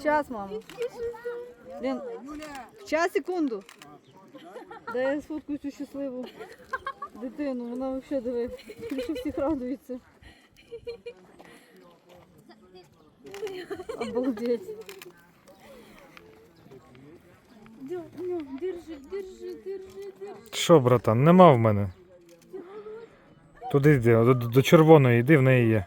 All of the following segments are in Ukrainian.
Щас, мама. Лен, щас, секунду. Дай я сфоткаю цю щасливу дитину. Вона взагалі диви. Більше всіх радується. Обалдеть. Держи, держи, держи, держи. Що, братан, нема в мене. Туди йди, до, до червоної йди, в неї є.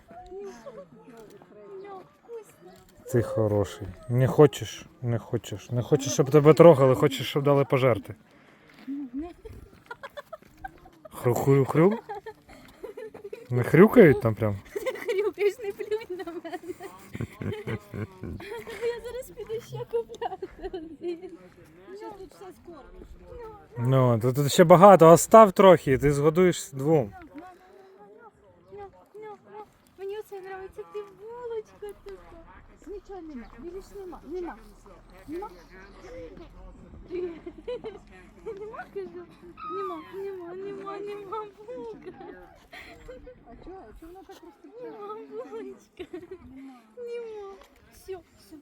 Ти хороший. Не хочеш, не хочеш. Не хочеш, щоб тебе трогали, хочеш, щоб дали пожерти. Хрю-хрю-хрю? Не хрюкають там прям? Хрюкаєш, не плюнь на мене. Я зараз піду ще купляти один. Тут все скоро? Ну, тут ще багато, остав трохи, ти згодуєш двом. Мені оце подобається, булочка така. Нічого нема, більш нема, нема. Нема? Нема, кажу? Нема, нема, нема, нема, булка. А чого? Чого вона так Нема, булочка. Нема. Все, все.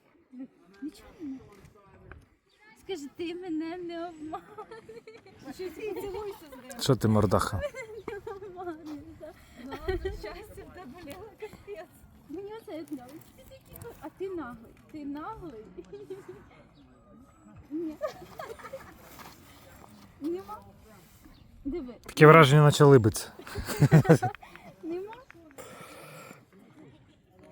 Нічого нема. Скажи, ти мене не обманеш. З ним. Що ти, мордаха? Обманеш, да. Щастя в тебе Лена, хо- а ти наглий. Ти наглий. Ні. Нема. Диви. Таке враження наче либиться.